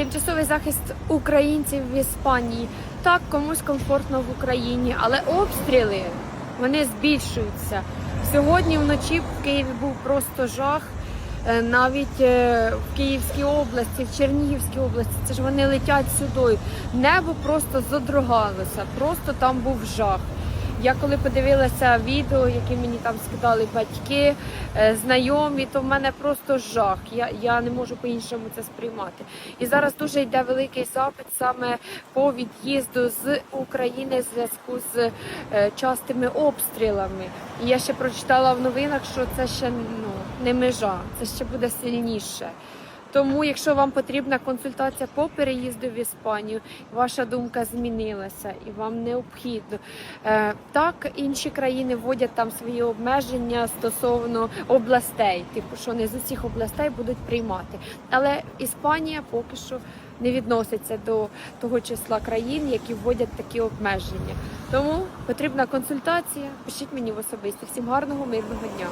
Тимчасовий захист українців в Іспанії. Так, комусь комфортно в Україні, але обстріли вони збільшуються. Сьогодні вночі в Києві був просто жах. Е, Навіть е, в Київській області, в Чернігівській області, це ж вони летять сюди. Небо просто задругалося, просто там був жах. Я коли подивилася відео, які мені там скидали батьки, е, знайомі, то в мене просто жах. Я, я не можу по-іншому це сприймати. І зараз дуже йде великий запит саме по від'їзду з України в зв'язку з е, частими обстрілами. І я ще прочитала в новинах, що це ще ну, не межа, це ще буде сильніше. Тому, якщо вам потрібна консультація по переїзду в Іспанію, ваша думка змінилася і вам необхідно. Е, так, інші країни вводять там свої обмеження стосовно областей, типу, що не з усіх областей будуть приймати. Але Іспанія поки що не відноситься до того числа країн, які вводять такі обмеження. Тому потрібна консультація. Пишіть мені в особисті. Всім гарного, мирного дня.